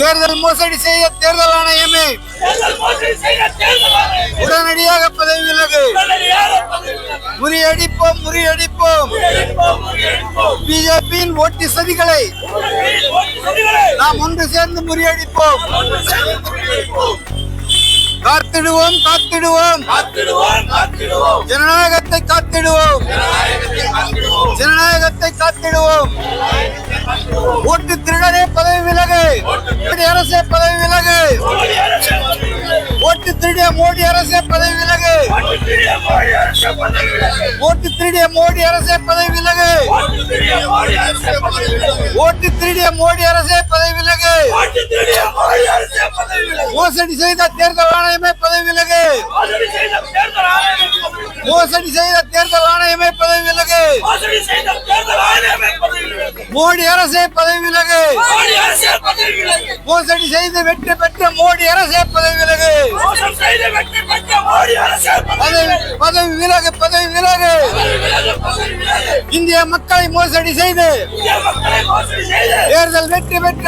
தேர்தல் மோசடி செய்ய தேர்தல் ஆணையமே தேர்தல் மோசடி செய்த தேர்தல் ஆணையமே உடனடியாக பதவி விலகு. முறியடிப்போம் முறியடிப்போம். பிஜேபியின் ஓட்டு சதிகளை நாம் ஒன்று சேர்ந்து முறியடிப்போம். காத்திடுவோம் காத்திடுவோம். ஜனநாயகத்தை காத்திடுவோம். ஜனநாயகத்தை காத்திடுவோம். ஓட்டு திருடனே பதவி விலகு. அரசே பதவி விலகு. ஓட்டு திருடிய மோடி அரசே பதவி விலகு ஓட்டு திரிய மோடி அரசே பதவி விலகு. ஓட்டு திருடிய மோடி அரசே பதவி விலகு ஓட்டு திரிய மோடி அரசே பதவி விலகு. ஓட்டு திருடிய மோடி அரசே பதவி விலகு ஓட்டு திரிய மோடி அரசே பதவி விலகு. மோசடி செய்த தேர்தல் ஆணையமே பதவி விலகு மோசடி செய்த தேர்தல் ஆணையமே பதவி விலகு. மோடி அரசே பதவி விலகு. மோசடி செய்து வெற்றி பெற்ற மோடி அரசே பதவி விலகு பதவி விலகு. பதவி விலகு. இந்திய மக்களை மோசடி செய்து தேர்தல் வெற்றி பெற்ற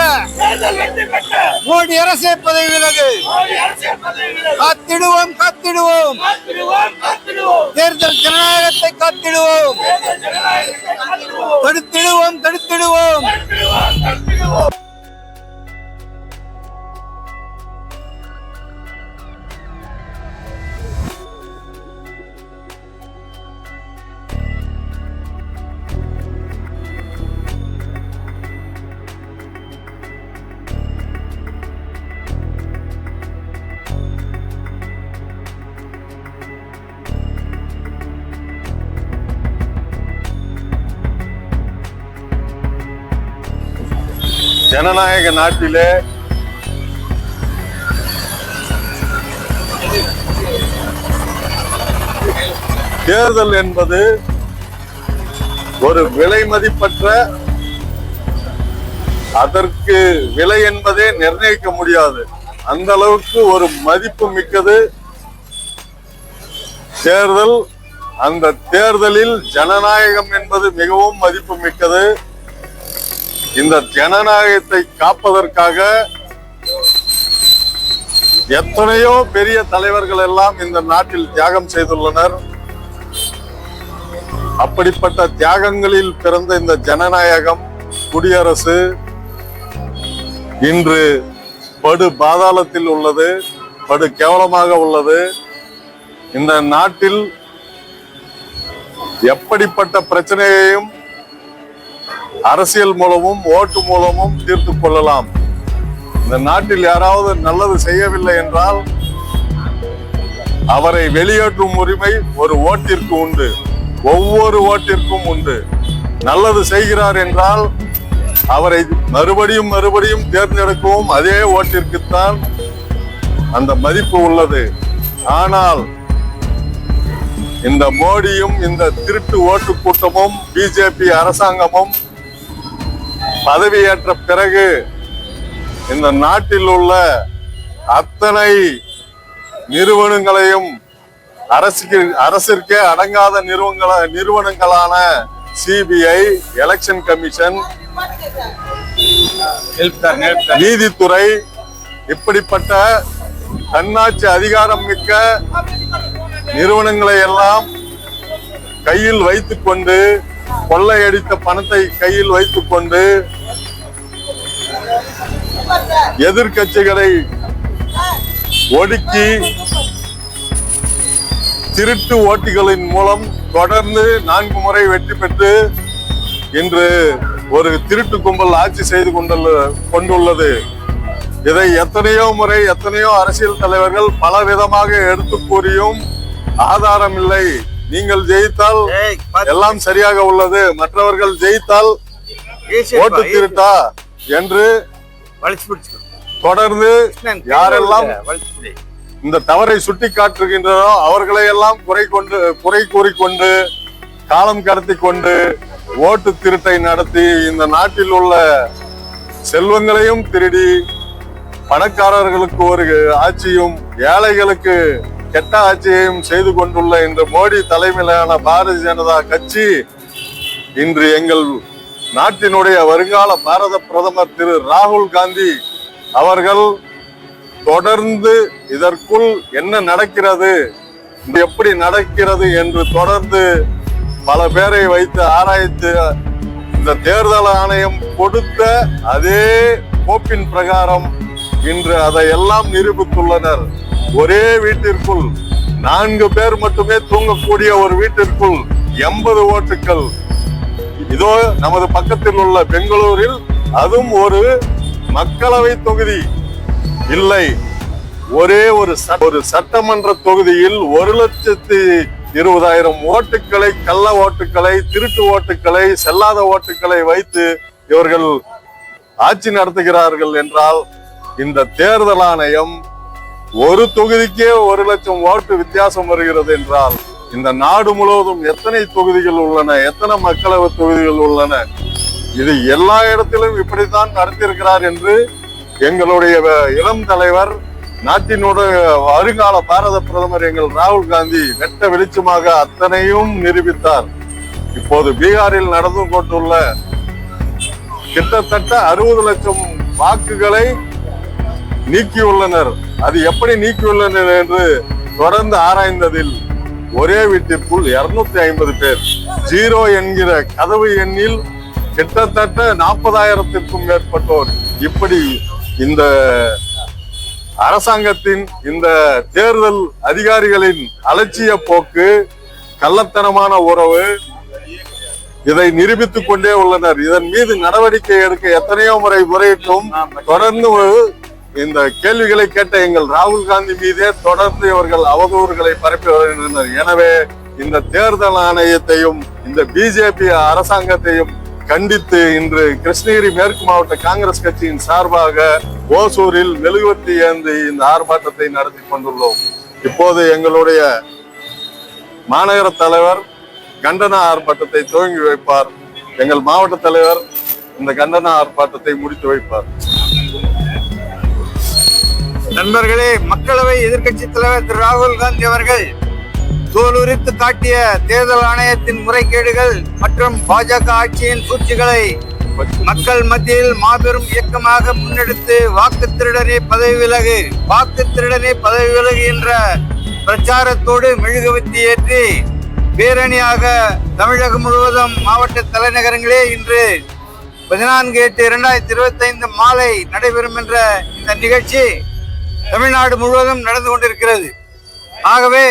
மோடி அரசே பதவி விலகு மோடி அரசே பதவி விலகு. காத்திடுவோம் காத்திடுவோம் காத்திடுவோம், காத்திடுவோம். தேர்தல் ஜனநாயகத்தை காத்திடுவோம். தடுத்திடுவோம் தடுத்திடுவோம். ஜனநாயக நாட்டிலே தேர்தல் என்பது ஒரு விலை மதிப்பற்ற அதற்கு விலை என்பதே நிர்ணயிக்க முடியாது. அந்த அளவுக்கு ஒரு மதிப்பு மிக்கது தேர்தல். அந்த தேர்தலில் ஜனநாயகம் என்பது மிகவும் மதிப்பு மிக்கது. இந்த ஜனநாயகத்தை காப்பதற்காக எத்தனையோ பெரிய தலைவர்கள் எல்லாம் இந்த நாட்டில் தியாகம் செய்துள்ளனர். அப்படிப்பட்ட தியாகங்களில் பிறந்த இந்த ஜனநாயகம் குடியரசு இன்று படு பாதாளத்தில் உள்ளது படு கேவலமாக உள்ளது. இந்த நாட்டில் எப்படிப்பட்ட பிரச்சனையையும் அரசியல் மூலமும் ஓட்டு மூலமும் தீர்த்து கொள்ளலாம். இந்த நாட்டில் யாராவது நல்லது செய்யவில்லை என்றால் அவரை வெளியேற்றும் உரிமை ஒரு ஓட்டிற்கு உண்டு. ஒவ்வொரு ஓட்டிற்கும் உண்டு. நல்லது செய்கிறார் என்றால் அவரை மறுபடியும் மறுபடியும் தேர்ந்தெடுக்கவும் அதே ஓட்டிற்குத்தான் அந்த மதிப்பு உள்ளது. ஆனால் இந்த மோடியும் இந்த திருட்டு ஓட்டு கூட்டமும் பிஜேபி அரசாங்கமும் பதவியேற்ற பிறகு இந்த நாட்டில் உள்ள அத்தனை நிறுவனங்களையும் அரசுக்கு அரசிற்கே அடங்காத நிறுவனங்கள நிறுவனங்களான சிபிஐ எலெக்ஷன் கமிஷன் நீதித்துறை இப்படிப்பட்ட தன்னாட்சி அதிகாரம் மிக்க நிறுவனங்களை எல்லாம் கையில் வைத்துக்கொண்டு கொள்ளையடித்த பணத்தை கையில் வைத்துக்கொண்டு எதிர்க்கட்சிகளை ஒடுக்கி திருட்டு ஓட்டுகளின் மூலம் தொடர்ந்து நான்கு முறை வெற்றி பெற்று இன்று ஒரு திருட்டு கும்பல் ஆட்சி செய்து கொண்டுள்ள கொண்டுள்ளது. இதை எத்தனையோ முறை எத்தனையோ அரசியல் தலைவர்கள் பல விதமாக எடுத்து கூறியும் ஆதாரம் இல்லை நீங்கள் ஜெயித்தால் எல்லாம் சரியாக உள்ளது. மற்றவர்கள் ஜெயித்தால் ஓட்டு திருட்டா என்று தொடர்ந்து யாரெல்லாம் இந்த தவறை சுட்டி காட்டுகின்றனோ அவர்களை எல்லாம் குறை கொண்டு குறை கூறிக்கொண்டு காலம் கடத்தி கொண்டு ஓட்டு திருட்டை நடத்தி இந்த நாட்டில் உள்ள செல்வங்களையும் திருடி பணக்காரர்களுக்கு ஒரு ஆட்சியும் ஏழைகளுக்கு கெட்ட ஆட்சியையும் செய்து கொண்டுள்ள இந்த மோடி தலைமையிலான பாரதிய ஜனதா கட்சி இன்று எங்கள் நாட்டினுடைய வருங்கால பாரத பிரதமர் திரு ராகுல் காந்தி அவர்கள் தொடர்ந்து இதற்குள் என்ன நடக்கிறது எப்படி நடக்கிறது என்று தொடர்ந்து பல பேரை வைத்து ஆராய்த்து இந்த தேர்தல் ஆணையம் கொடுத்த அதே கோப்பின் பிரகாரம் இன்று அதையெல்லாம் நிரூபித்துள்ளனர். ஒரே வீட்டிற்குள் நான்கு பேர் மட்டுமே தூங்கக்கூடிய ஒரு வீட்டிற்குள் எண்பது ஓட்டுக்கள். இதோ நமது பக்கத்தில் உள்ள பெங்களூரில் அதுவும் ஒரு மக்களவை தொகுதி. இல்லை ஒரே ஒரு ச- ஒரு சட்டமன்ற தொகுதியில் ஒரு லட்சத்தி இருபதாயிரம் ஓட்டுக்களை கள்ள ஓட்டுக்களை திருட்டு ஓட்டுக்களை செல்லாத ஓட்டுக்களை வைத்து இவர்கள் ஆட்சி நடத்துகிறார்கள் என்றால் இந்த தேர்தல் ஆணையம் ஒரு தொகுதிக்கே ஒரு லட்சம் ஓட்டு வித்தியாசம் வருகிறது என்றால் இந்த நாடு முழுவதும் எத்தனை தொகுதிகள் உள்ளன எத்தனை மக்களவை தொகுதிகள் உள்ளன இது எல்லா இடத்திலும் இப்படித்தான் நடத்தியிருக்கிறார் என்று எங்களுடைய இளம் தலைவர் நாட்டினுடைய வருங்கால பாரத பிரதமர் எங்கள் ராகுல் காந்தி வெட்ட வெளிச்சமாக அத்தனையும் நிரூபித்தார். இப்போது பீகாரில் நடந்து கொண்டுள்ள கிட்டத்தட்ட அறுபது லட்சம் வாக்குகளை நீக்கியுள்ளனர். அது எப்படி நீக்கியுள்ளனர் என்று தொடர்ந்து ஆராய்ந்ததில் ஒரே வீட்டிற்குள் இருநூத்தி ஐம்பது பேர். ஜீரோ என்கிற கதவு எண்ணில் கிட்டத்தட்ட நாற்பதாயிரத்திற்கும் மேற்பட்டோர் இப்படி இந்த அரசாங்கத்தின் இந்த தேர்தல் அதிகாரிகளின் அலட்சிய போக்கு கள்ளத்தனமான உறவு இதை நிரூபித்துக் கொண்டே உள்ளனர். இதன் மீது நடவடிக்கை எடுக்க எத்தனையோ முறை முறையிட்டும் தொடர்ந்து இந்த கேள்விகளை கேட்ட எங்கள் ராகுல் காந்தி மீதே தொடர்ந்து இவர்கள் அவதூறுகளை பரப்பி வருகின்றனர். எனவே இந்த தேர்தல் ஆணையத்தையும் இந்த பிஜேபி அரசாங்கத்தையும் கண்டித்து இன்று கிருஷ்ணகிரி மேற்கு மாவட்ட காங்கிரஸ் கட்சியின் சார்பாக ஓசூரில் மெழுகுவத்தி ஏந்தி இந்த ஆர்ப்பாட்டத்தை நடத்தி கொண்டுள்ளோம். இப்போது எங்களுடைய மாநகர தலைவர் கண்டன ஆர்ப்பாட்டத்தை துவங்கி வைப்பார். எங்கள் மாவட்ட தலைவர் இந்த கண்டன ஆர்ப்பாட்டத்தை முடித்து வைப்பார். நண்பர்களே மக்களவை எதிர்க்கட்சி தலைவர் திரு ராகுல் காந்தி அவர்கள் தோலுரித்து காட்டிய தேர்தல் ஆணையத்தின் முறைகேடுகள் மற்றும் பாஜக ஆட்சியின் சூழ்ச்சிகளை மக்கள் மத்தியில் மாபெரும் இயக்கமாக முன்னெடுத்து வாக்கு திருடனே பதவி விலகு வாக்கு திருடனே பதவி விலகு என்ற பிரச்சாரத்தோடு மெழுகுவத்தி ஏற்றி பேரணியாக தமிழகம் முழுவதும் மாவட்ட தலைநகரங்களே இன்று பதினான்கு எட்டு இரண்டாயிரத்தி இருபத்தி ஐந்து மாலை நடைபெறும் என்ற இந்த நிகழ்ச்சி தமிழ்நாடு முழுவதும் நடந்து கொண்டிருக்கிறது. ஆகவே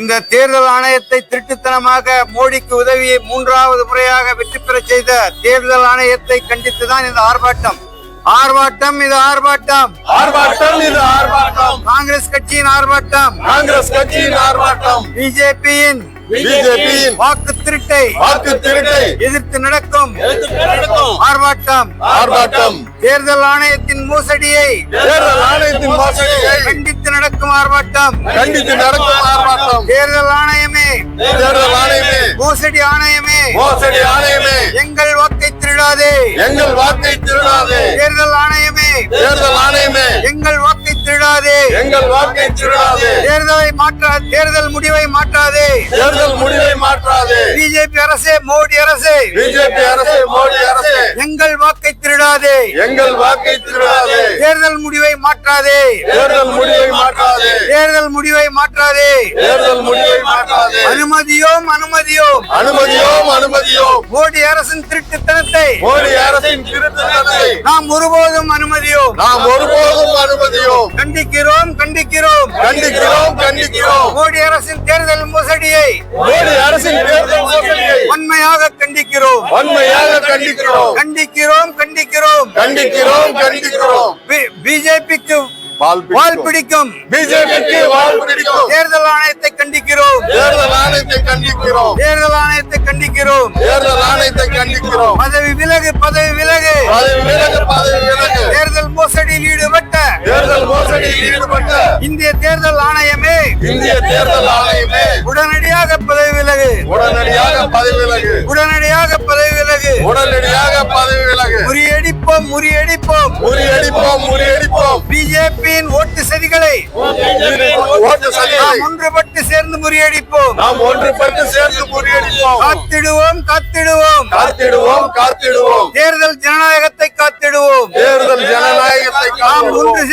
இந்த தேர்தல் ஆணையத்தை திருட்டுத்தனமாக மோடிக்கு உதவி மூன்றாவது முறையாக வெற்றி பெறச் செய்த தேர்தல் ஆணையத்தை கண்டித்துதான் இந்த ஆர்ப்பாட்டம். ஆர்ப்பாட்டம் இது ஆர்ப்பாட்டம். ஆர்ப்பாட்டம் இது ஆர்ப்பாட்டம். காங்கிரஸ் கட்சியின் ஆர்ப்பாட்டம். காங்கிரஸ் கட்சியின் ஆர்ப்பாட்டம். பிஜேபியின் பிஜேபியின் வாக்கு திருட்டை வாக்கு திருட்டை எதிர்த்து நடக்கும் நடக்கும் ஆர்ப்பாட்டம். ஆர்ப்பாட்டம். தேர்தல் ஆணையத்தின் மோசடியை தேர்தல் ஆணையத்தின் மோசடியை கண்டித்து நடக்கும் ஆர்ப்பாட்டம். கண்டித்து நடக்கும் ஆர்ப்பாட்டம். தேர்தல் ஆணையமே தேர்தல் ஆணையமே மோசடி ஆணையமே மோசடி ஆணையமே எங்கள் வாக்கை திருடாதே. எங்கள் வாக்கை திருடாதே. தேர்தல் ஆணையமே தேர்தல் ஆணையமே எங்கள் வாக்கை திருடாதே. தேர்தலை மாற்றா தேர்தல் முடிவை மாற்றாதே. தேர்தல் முடிவை மாற்றாதே. பிஜேபி அரசே மோடி அரசே. பிஜேபி அரசு மோடி அரசு. எங்கள் வாக்கை திருடாதே. எங்கள் வாக்கை திருடாதே. தேர்தல் முடிவை மாற்றாதே. தேர்தல் முடிவை மாற்றாதே. தேர்தல் முடிவை மாற்றாதே. தேர்தல் முடிவை மாற்றாதே. அனுமதியோம் அனுமதியோம். அனுமதியோம் அனுமதியோம். மோடி அரசின் திருட்டுத்தனத்தை. மோடி அரசின் திருத்தத்தை நாம் ஒருபோதும் அனுமதியோம். நாம் ஒருபோதும் அனுமதியோம். கண்டிக்கிறோம். கண்டிக்கிறோம் கண்டிக்கிறோம். கண்டிக்கிறோம் மோடி அரசின் தேர்தல் மோசடியை மோடி அரசின் தேர்தல் மோசடியை வன்மையாக கண்டிக்கிறோம். வன்மையாக கண்டிக்கிறோம். கண்டிக்கிறோம் கண்டிக்கிறோம். கண்டிக்கிறோம் கண்டிக்கிறோம். பிஜேபிக்கு வால் வால் பிடிக்கும் பிஜேபிக்கு வாழ் பிடிக்கும் தேர்தல் ஆணையத்தை கண்டிக்கிறோம். தேர்தல் ஆணையத்தை கண்டிக்கிறோம். தேர்தல் ஆணையத்தை கண்டிக்கிறோம். தேர்தல் ஆணையத்தை கண்டிக்கிறோம். பதவி விலகு பதவி விலகு. பதவி விலகு பதவி விலகு. தேர்தல் மோசடியில் ஈடுபட்ட தேர்தல் மோசடியில் ஈடுபட்ட இந்திய தேர்தல் ஆணையமே இந்திய தேர்தல் ஆணையமே உடனடியாக பதவி விலகு. உடனடியாக பதவி விலகு. உடனடியாக பதவி விலகு. உடனடியாக பதவி விலகு. முறியடிப்போம் முறியடிப்போம். முறியடிப்போம் முறியடிப்போம். பிஜேபியின் ஓட்டு சதிகளை நாம் ஒன்றுபட்டு சேர்ந்து முறியடிப்போம். நாம் ஒன்றுபட்டு சேர்ந்து முறியடிப்போம். காத்திடுவோம் காத்திடுவோம். காத்திடுவோம் காத்திடுவோம். தேர்தல் ஜனநாயகத்தை காத்திடுவோம். தேர்தல் ஜனநாயகத்தை காத்திடுவோம். ஒன்று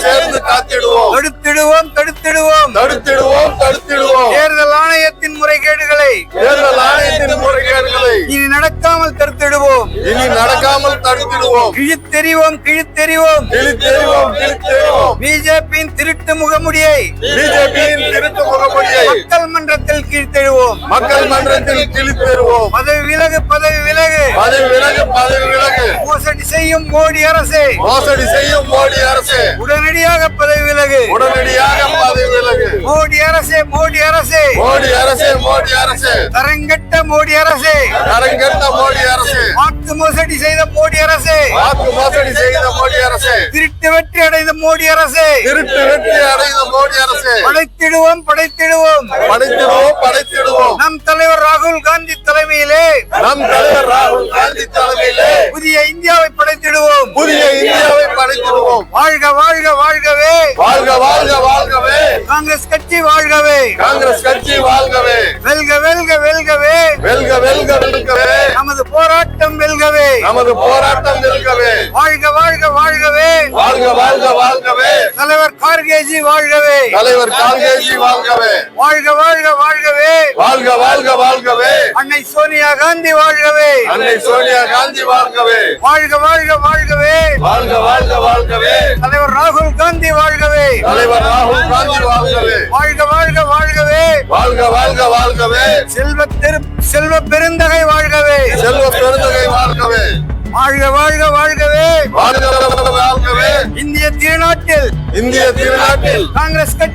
சேர்ந்து காத்திடுவோம். தடுத்திடுவோம் தடுத்திடுவோம். தடுத்திடுவோம் தடுத்திடுவோம். தேர்தல் ஆணையத்தின் முறைகேடுகளை தேர்தல் ஆணையத்தின் முறைகேடுகளை இனி நடக்காமல் தடுத்திடுவோம். இனி நடக்காமல் தடுத்திடுவோம். கிழித்தெறிவோம் கிழித்தெறிவோம். கிழித்தெறிவோம் கிழித்தெறிவோம். பிஜேபியின் திருட்டு முகமுடியை. பிஜேபியின் திருட்டு முகமொழியை மக்கள் மன்றத்தில் கீழ்த்தெழுவோம். மக்கள் மன்றத்தில் கிழித்தெறிவோம் பதவி விலகு பதவி விலகு. பதவி விலகு பதவி விலகு. மோசடி செய்யும் மோடி அரசே. மோசடி செய்யும் மோடி அரசு. உடனடியாக விலகு உடனடியாக பதவி விலகு மோடி அரசே மோடி அரசே. மோடி அரசு மோடி அரசு. தரங்கட்ட மோடி அரசே. கரங்கெட்ட மோடி அரசு. வாக்கு மோசடி செய்த மோடி அரசே. வாக்கு மோசடி செய்த மோடி அரசு. திருட்டு வெற்றி அடைந்த மோடி அரசே. திருட்டு வெற்றி அடைந்த மோடி அரசு. படைத்திடுவோம் படைத்திடுவோம். படைத்திடுவோம் படைத்திடுவோம். நம் தலைவர் ராகுல் காந்தி தலைமையிலே. நம் தலைவர் ராகுல் காந்தி தலைமையிலே. புதிய இந்தியாவை படைத்திடுவோம். புதிய இந்தியாவை படைத்திடுவோம். வாழ்க வாழ்க வாழ்கவே. வாழ்க வாழ்க வாழ்கவே. காங்கிரஸ் கட்சி வாழ்கவே. காங்கிரஸ் கட்சி வாழ்கவே. வெல்க வெல்க வெல்கவே. வெல்க வெல்க வெல்கவே. நமது போராட்டம் வெல்கவே. நமது போராட்டம் வெல்கவே. வாழ்க வாழ்க வாழ்கவே. வாழ்க வாழ்க வாழ்கவே. தலைவர் கார்கேஜி வாழ்கவே. தலைவர் காங்கேஜி வாழ்கவே. வாழ்க வாழ்க வாழ்கவே. வாழ்க வாழ்க வாழ்கவே. அன்னை சோனியா காந்தி வாழ்கவே. அன்னை சோனியா காந்தி வாழ்கவே. வாழ்க வாழ்க வாழ்கவே. வாழ்க வாழ்க வாழ்கவே. தலைவர் ராகுல் காந்தி வாழ்கவே. தலைவர் ராகுல் காந்தி வாழ்கவே. வாழ்க வாழ்க வாழ்கவே. வாழ்க வாழ்க வாழ்கவே. செல்வ திரு செல்வ பெருந்தகை வாழ்கவே. செல்வ பெருந்தகை வாழ்கவே. வாழ்க வாழ்க வாழ்கவே. வாழ்க வாழ்கவே. இந்திய திருநாட்டில் இந்திய திருநாட்டில் காங்கிரஸ் கட்சி